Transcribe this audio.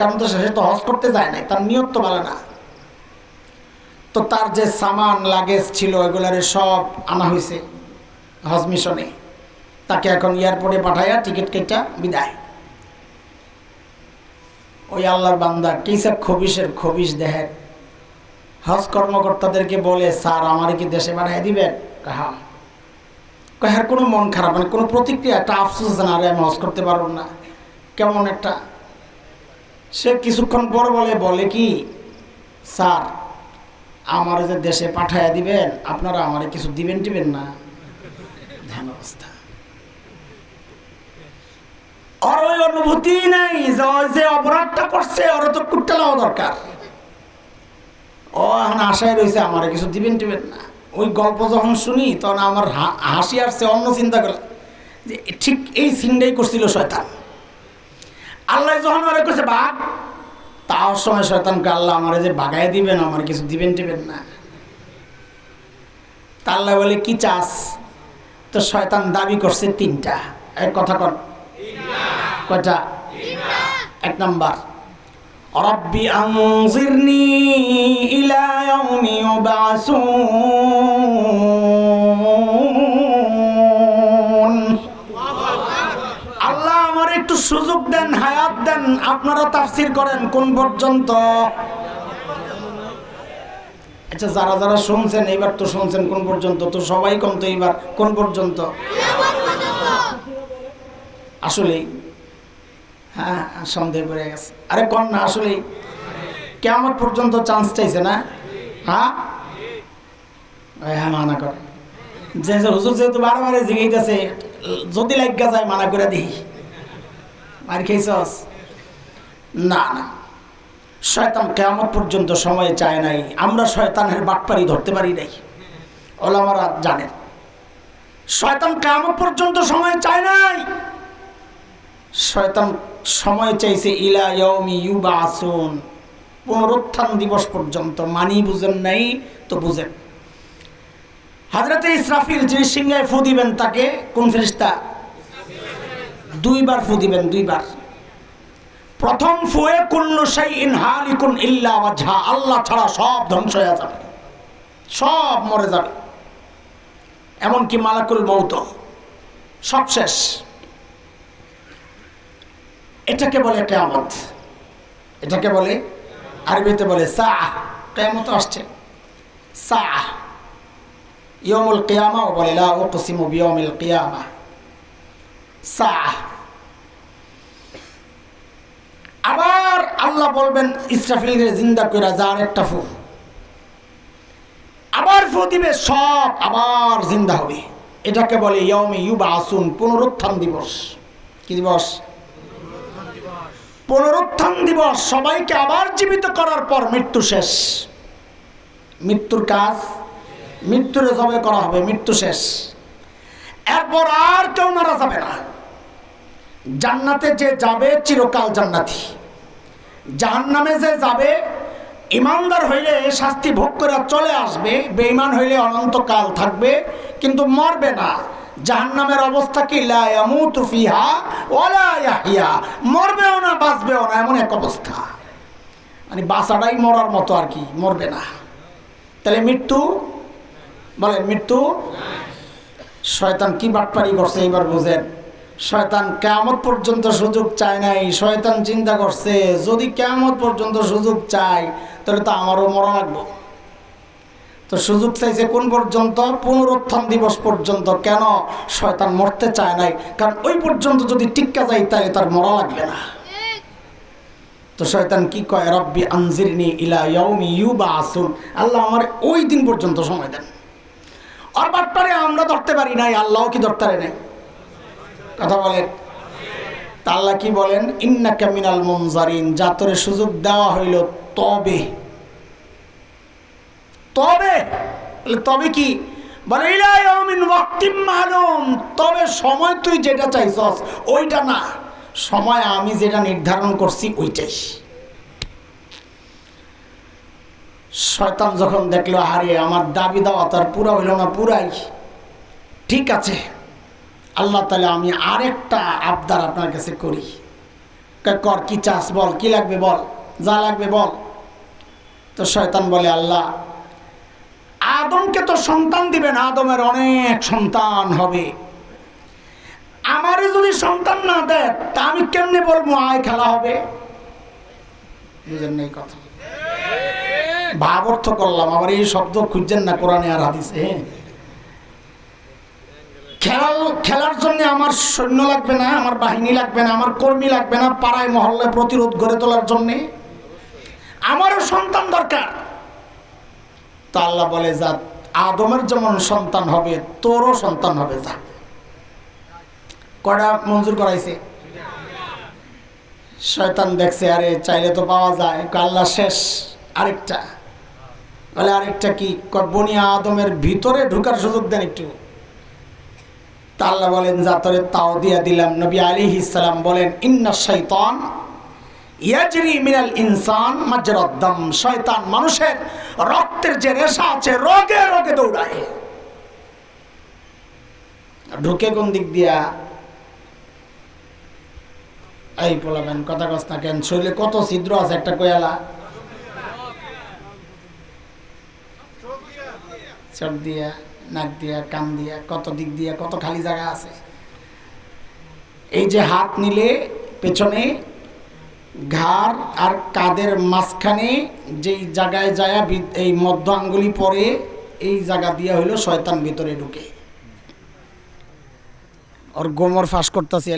কারণ তো সে তো হজ করতে যায় নাই, তার নিয়ত তো ভালো না। তো তার যে সামান, লাগেজ ছিল এগুলারে সব আনা হয়েছে হজ মিশনে। তাকে এখন এয়ারপোর্টে পাঠাইয়া টিকিট কেটা বিদায়। ওই আল্লাহর বান্দা কিসের খবিসের খবিস দেখেন হজ কর্মকর্তাদেরকে বলে, স্যার, আমার কি দেশে পাঠিয়ে দিবেন? হ্যাঁ। কয়ার কোনো মন খারাপ মানে কোনো প্রতিক্রিয়া, একটা আফসোস না আরে আমি হজ করতে পারব না। কেমন একটা সে কিছুক্ষণ পর বলে বলে কি, স্যার, আমার যে দেশে পাঠাইয়া দিবেন, আপনারা আমারে কিছু দিবেন টিবেন না? ধ্যান অবস্থা। ওর ওই অনুভূতি নাই, যে অপরাধটা করছে, ওর তো কুট্টা নেওয়া দরকার। ও এখন আশায় রয়েছে আমারে কিছু দিবেন টিবেন না। ওই গল্প যখন শুনি, তখন আমার হাসি আসছে, অন্য চিন্তা করে যে ঠিক এই সিনটাই করছিল শয়তান। আল্লাহ যখন ওরা করছে বাঘ, তাও সময় শয়তানকে আল্লাহ আমার যে বাগায় দিবেন, আমার কিছু দিবেন টিবেন না। তা আল্লাহ বলে, কি চাস? তো শয়তান দাবি করছে তিনটা। এক কথা কর। কয়টা? এক নাম্বার, রব্বি আনজিরনি ইলা ইয়াউমি ইউবাসুন। সুযোগ দেন, হায়াত দেন, আপনারা তাফসির করেন কোন পর্যন্ত? আচ্ছা যারা যারা শুনছেন, এইবার তো শুনছেন কোন পর্যন্ত? তো সবাই কম তো এইবার? কোন পর্যন্ত? আসলেই হ্যাঁ সন্দেহ করে গেছে। আরে কন না, আসলেই। কেমন পর্যন্ত চান্স চাইছে না? হ্যাঁ? হ্যাঁ মানা করে। যে হুজুর যেহেতু বারবারে জিগাইতেছে, যদি লাগিয়া যায়, মানা করে দিই। মার খেয়েছস না না। শয়তান কেমন পর্যন্ত সময় চায় নাই। আমরা শয়তানের বাটপারি ধরতে পারি নাই। ওলামারা জানেন। শয়তান কেমন পর্যন্ত সময় চায় নাই। শয়তান সময় চাইছে ইলা ইয়মি ইউবা আসুন পুনরুত্থান দিবস পর্যন্ত। মানি বুঝেন নাই তো বুঝেন। হাজরতে ইসরাফিল যিনি সিংহায় ফু দিবেন তাকে কোন ফেরিস্তা দুইবার ফু দিবেন দুইবার। প্রথম ফুয়ে কুল্লু সেই ইন হালিকুন ইল্লা আল্লাহ ছাড়া সব ধ্বংস হয়ে যাবে। সব মরে যাবে। এমনকি মালাকুল মৌত সব শেষ। এটাকে বলে কেয়ামত। এটাকে বলে আরবিতে বলে সাহ কেয়ামত আসছে। সাহ ইয়মুল কিয়ামাও বলে লা উকসিমু বিয়মিল কিয়ামা। সাহ আবার আল্লাহ বলবেন, ইসরাফিলকে জিন্দা কইরা যার একটা ফু আবার ফু দিবে সব আবার জিন্দা হবে। এটাকে বলে ইয়মে ইউবা আসুন পুনরুত্থান দিবস। কি দিবস? পুনরুত্থান দিবস। সবাইকে আবার জীবিত করার পর মৃত্যু শেষ। মৃত্যুর কাজ, মৃত্যুরে জবে করা হবে, মৃত্যু শেষ। এরপর আর কেউ মারা যাবে না। জান্নাতে যে যাবে চিরকাল জান্নাতি। জাহান্নামে যে যাবে ইমানদার হইলে শাস্তি ভোগ করে চলে আসবে, বেঈমান হইলে অনন্তকাল থাকবে, কিন্তু মরবে না। জাহান্নামের অবস্থা কি? লা ইয়ামুতু ফিহা ওয়ালা ইয়াহইয়া। মরবেও না, বাঁচবেও না, এমন এক অবস্থা। মানে বাঁচাটাই মরার মতো আর কি, মরবে না। তাহলে মৃত্যু? বলেন, মৃত্যু? শয়তান কি বাটপারি করছে এবার বুঝেন। শয়তান কেমত পর্যন্ত সুযোগ চায় নাই, শয়তান চিন্তা করছে। যদি কেমত পর্যন্ত সুযোগ চাই তাহলে তো আমারও মরা লাগবো। তো সুযোগ চাইছে কোন পর্যন্ত? পুনরুত্থান দিবস পর্যন্ত। কেন? শয়তান মরতে চায় নাই। কারণ ওই পর্যন্ত যদি টিক্কা যায়, তাহলে তার মরা লাগবে না। তো শয়তান কি কয়? রব্বি আনজিরনি ইলা ইয়াউমি ইউবা আসুন আল্লাহ আমার ওই দিন পর্যন্ত সময় দেন। আর বাটপারে আমরা ধরতে পারি নাই, আল্লাহও কি ধরতে পারে নাই? কথা বলেন। তা আল্লাহ কি বলেন? ইন্না কামিনাল মুনজারিন, জাতরে সুযোগ দেওয়া হইল তবে। তবে? তবে কি? বলে তবে সময় তুই যেটা চাইছস, ওইটা না। সময় আমি যেটা নির্ধারণ করছি, ওইটাই। শয়তান যখন দেখল, আরে, আমার দাবি দেওয়া তার পুরা হইল না, পুরাই। ঠিক আছে। আল্লাহ তাহলে আমি আরেকটা আবদার আপনার কাছে করি। কর, কি চাস বল, কি লাগবে বল, যা লাগবে বল। তো শয়তান বলে, আল্লাহ, আদমকে তো সন্তান দিবেন, আদমের অনেক সন্তান হবে। আমারে যদি সন্তান না দেয়, তা আমি কেমনে বলব, আয় খেলা হবে? বুঝেন কথা? ভাব অর্থ করলাম, আবার এই শব্দ খুঁজছেন না কোরআনে আর হাদিসে? খেলার খেলার জন্য আমার সৈন্য লাগবে না, আমার বাহিনী লাগবে না, আমার কর্মী লাগবে না, পাড়ায়, মহল্লায় প্রতিরোধ গড়ে তোলার জন্যে। আমারও সন্তান দরকার। তা আল্লাহ বলে, যা আদমের যেমন সন্তান হবে, তোরও সন্তান হবে, যা। কটা মঞ্জুর করাইছে? শয়তান দেখছে, আরে, চাইলে তো পাওয়া যায়। আল্লাহ শেষ, আরেকটা। বলে, আরেকটা কি? বনিয়া আদমের ভিতরে ঢুকার সুযোগ দেন একটু। তা আল্লাহ বলেন, যা তোরে তাও দিয়া দিলাম। নবী আলী ইসালাম বলেন, ইন্না শৈতান ইয়াজরি মিনাল ইনসান মাজরাদ্দাম শয়তান মানুষের রক্তের যে রেশা আছে, রোগে রোগে দৌড়ায়। ঢুকে কোন দিক দিয়া? এই বলাবেন কথা কস না কেন? শরীরে কত ছিদ্র আছে একটা কয়ালা? চোখ দিয়া। নাক দিয়া, কান দিয়া, কত দিক দিয়া, কত খালি জায়গা আছে। এই যে হাত নিলে পেছনে ঘাড় আর কাদের মাঝখানে যেই জায়গায় যায় এই মধ্য আঙ্গুলি পরে এই জায়গা দিয়া হইল শয়তান ভিতরে ঢুকে। ওর গোমর ফাঁস করতেছে।